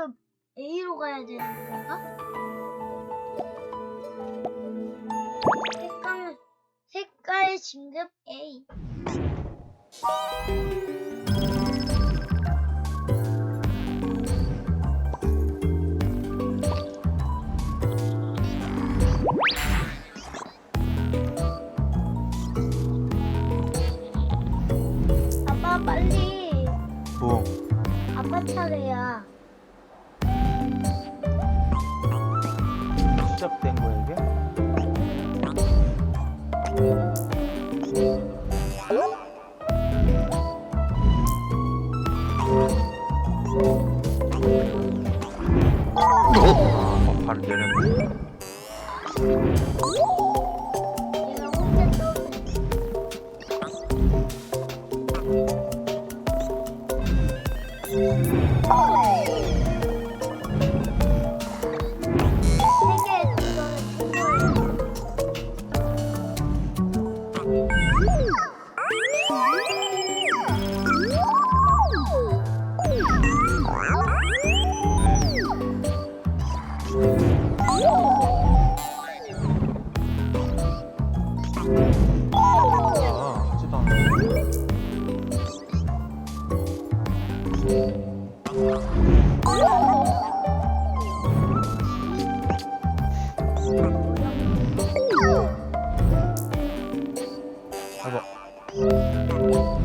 A로 A로 가야 되는 건가? 색깔 색깔 진급 A. 아빠 빨리. 뭐? 아빠 차례야. 시작된 거야 이게? 어, 어 바로 내렸네. Oh!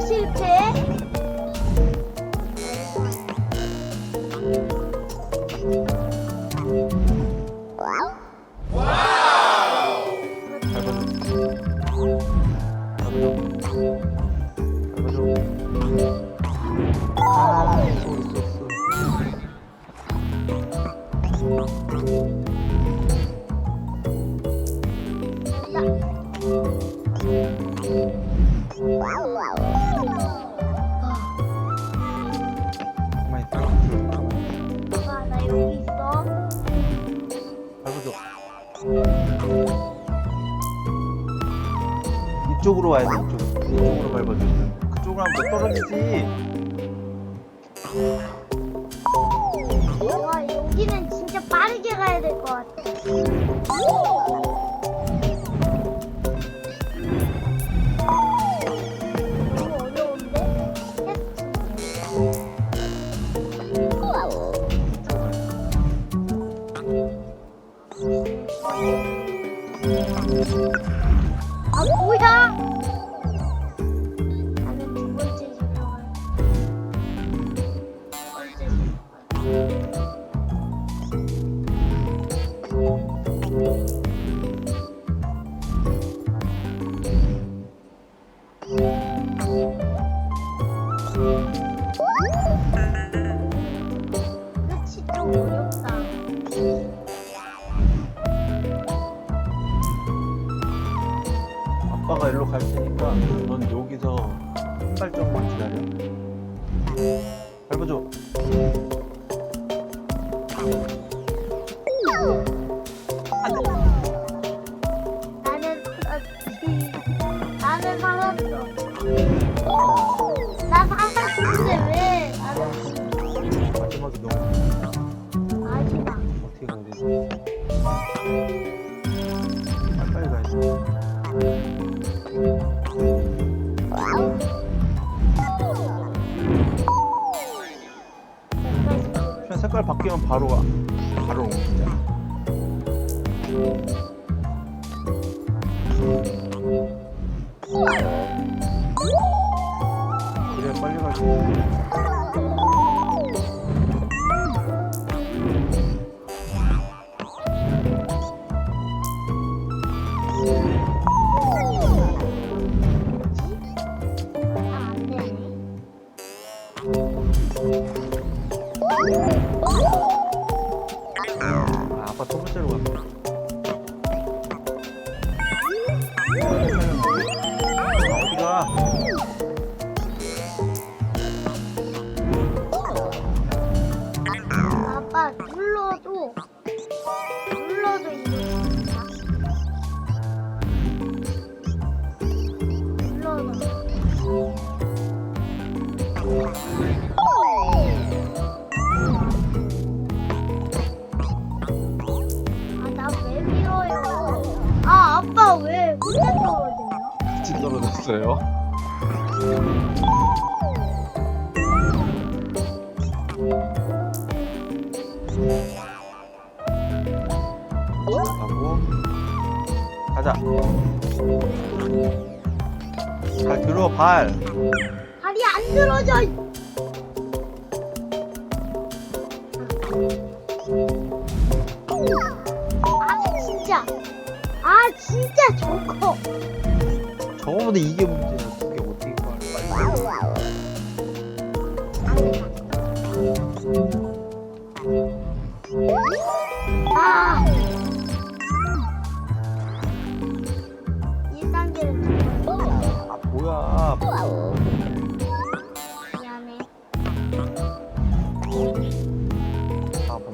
Chute. 이쪽으로 와야 돼 이쪽 이쪽으로 밟아줘 그쪽으로 하면 떨어지지 와 여기는 진짜 빠르게 가야 될 것 같아. 떨어졌어요. 가고 가자. 발 들어 발. 발이 안 들어져 아 진짜 아 진짜 저거 저거보다 이게 문제야. 두개 어떻게 가? 빨리. 아 1단계를 아 뭐야? 미안해 아먼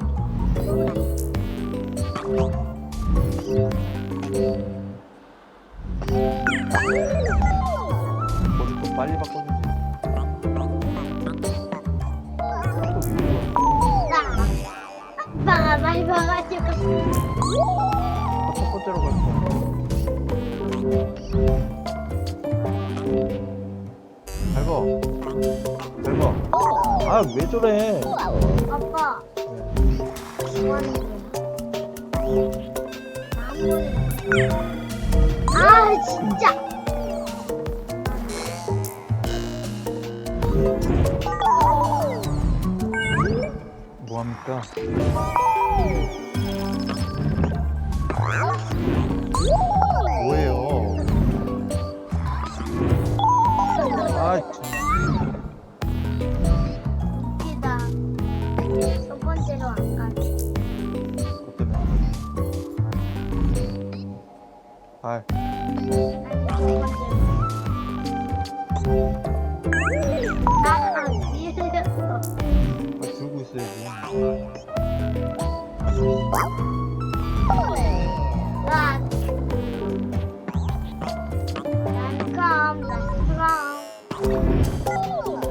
빨리. 나 아빠가 말 봐가지고 첫 번째로 갔어. 밟어. 밟어. 아, 왜 저래? 아빠 아 진짜 뭐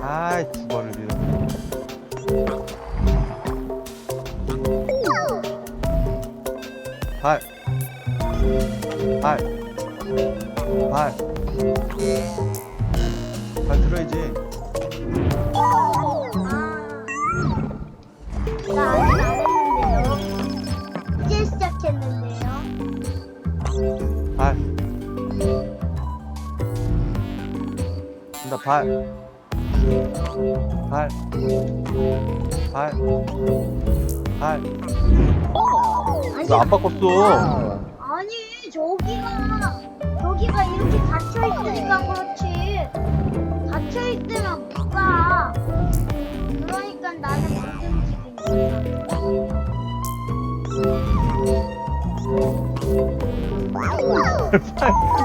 아이, 두 발을 밀었네. 발. 발. 발. 발 들어야지. 발. 발. 발. 발. 아니, 왜안 바꿨어? 아니 저기가 저기가 이렇게 닫혀 있으니까 그렇지. 닫혀 있으면 못 가. 그러니까 나는 못 움직이는 거야.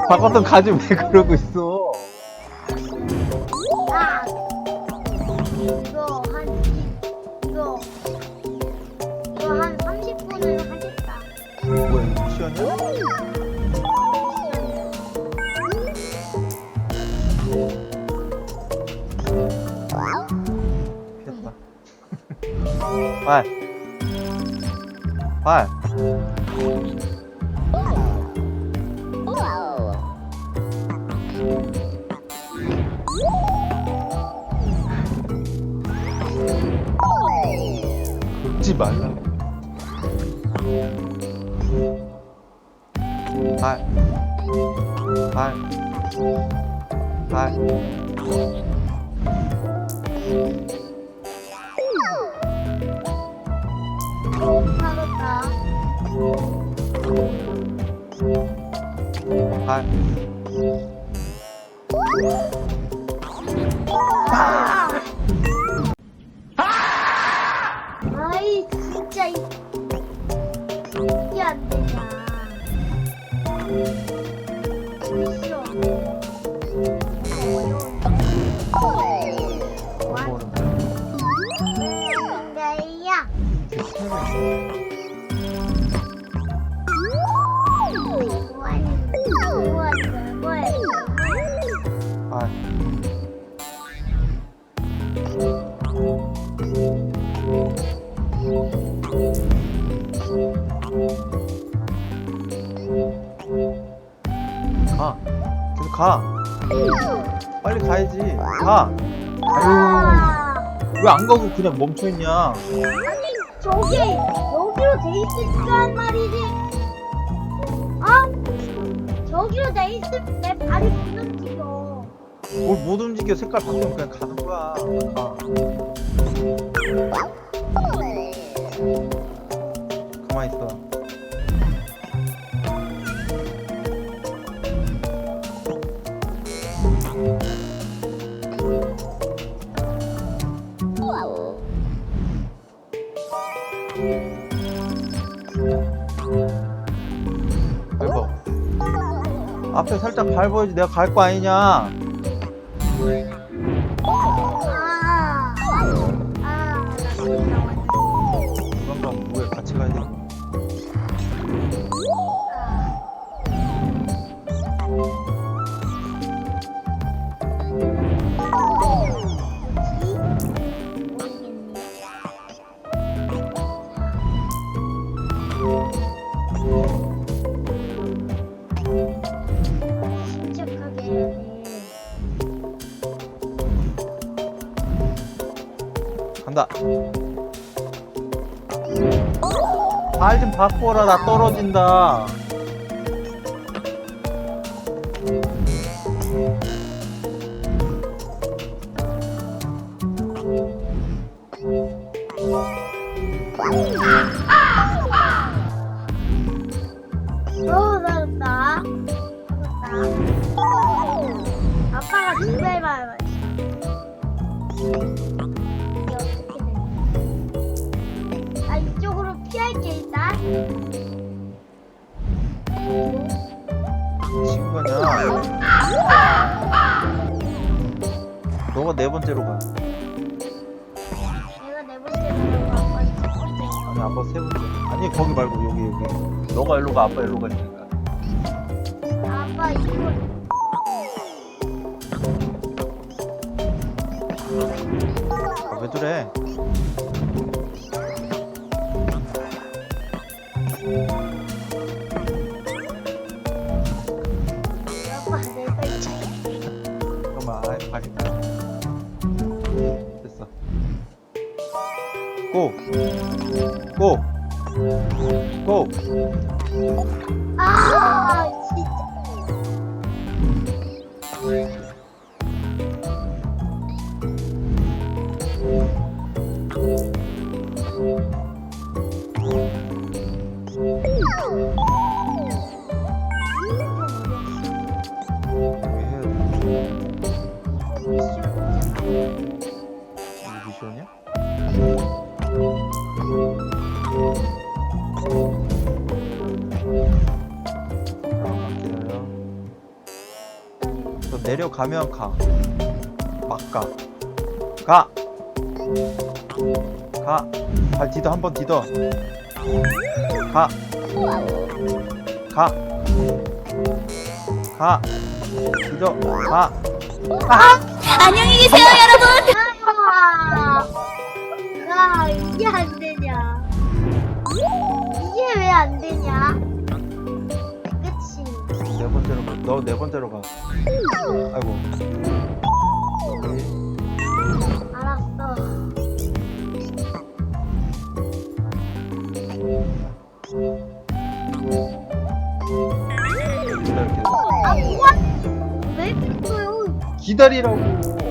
바꿨던 가지 왜 그러고 있어? 발. 발. 발. 가. 왜안 가고 그냥 멈춰 있냐? 아니 저기 여기로 돼 있으니까 말이지. 아 저기로 돼 있으면 내 발이 못 움직여. 뭘 못 움직여 색깔 바뀌면 그냥 가는 거야. 가. 가만히 있어. 앞에 살짝 밟아야지 내가 갈 거 아니냐. 발좀 바꿔라 나 떨어진다. 왜 저래? 미션이야? 너 내려가면 가. 막 가. 가! 가! 발 디뎌, 한번 디뎌. 가! 가! 가! 디뎌, 가! 안녕히 계세요, 여러분. 야, 이게 안 되냐? 이게 왜 안 되냐? 그치? 네 번째로 가. 너네 번째로 가. 아이고. 기다리라고.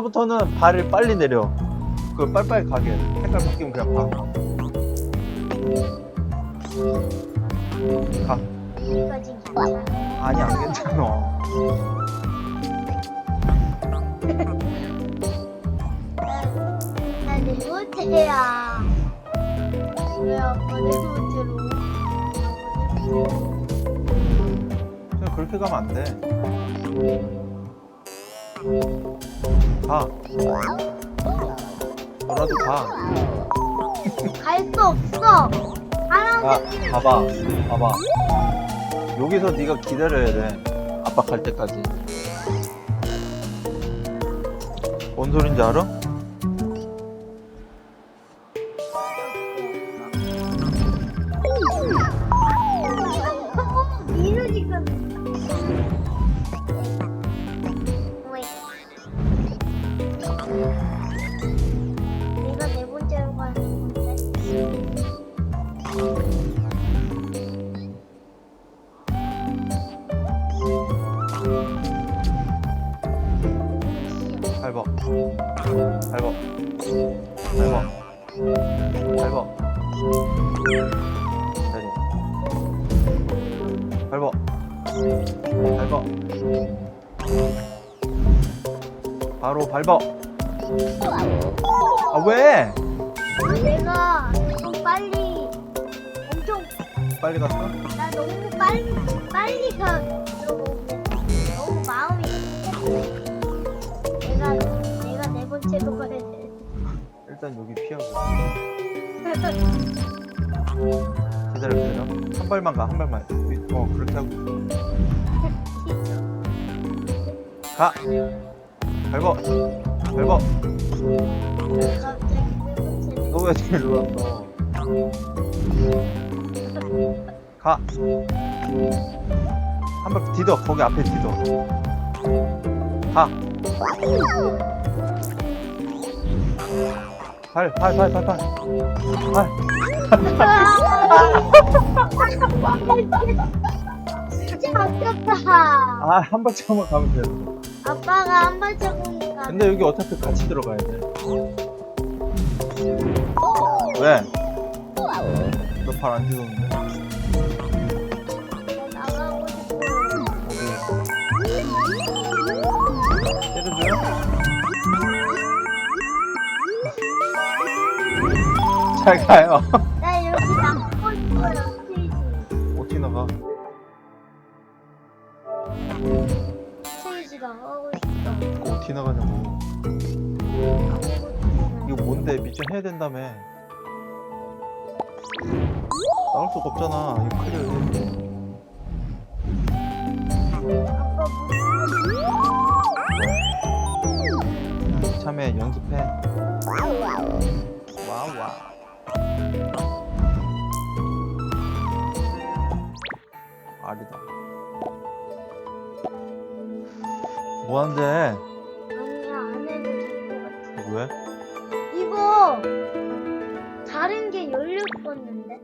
여기서부터는 발을 빨리 내려. 그걸 빨리빨리 가게. 색깔 바뀌면 그냥 가. 가. 괜찮아. 아니, 안 괜찮아. 왜 아빠 번째로? 그냥 그렇게 가면 안 돼. 가. 너라도 가. 갈 수 없어. 야, 파란색 봐봐. 봐봐. 여기서 네가 기다려야 돼. 아빠 갈 때까지. 뭔 소린지 알아? 기다려. 밟아. 밟아. 바로 밟아. 아, 왜? 내가 좀 빨리 엄청 빨리 갔어? 나 너무 빨리 빨리 가 너무 마음이. 내가 내가 네 번째로 가야 돼. 일단 여기 피하고. 기다려, 기다려. 한 발만 가, 한 발만. 어, 그렇게 하고. 가! 밟아! 밟아! 갑자기 네 번째로. 너왜 뒤로 왔어? 가! 한발 디뎌, 거기 앞에 디뎌. 가! 발, 발, 발, 발, 발. 발. 진짜 아깝다. 아, 한 발짝만 가면 돼. 아빠가 한 발자국이니까. 근데 여기 어차피 같이 들어가야 돼. 왜? 너 발안 디뎠는데? 나가고 싶어. 때려줘요? 잘 가요. 어떻게 나가냐고. 이거 뭔데? 미션 해야 된다며. 나올 수가 없잖아. 이거 클리어 참에 연습해. 와우. 아리다. 뭐하는데? 다른 게 열렸었는데.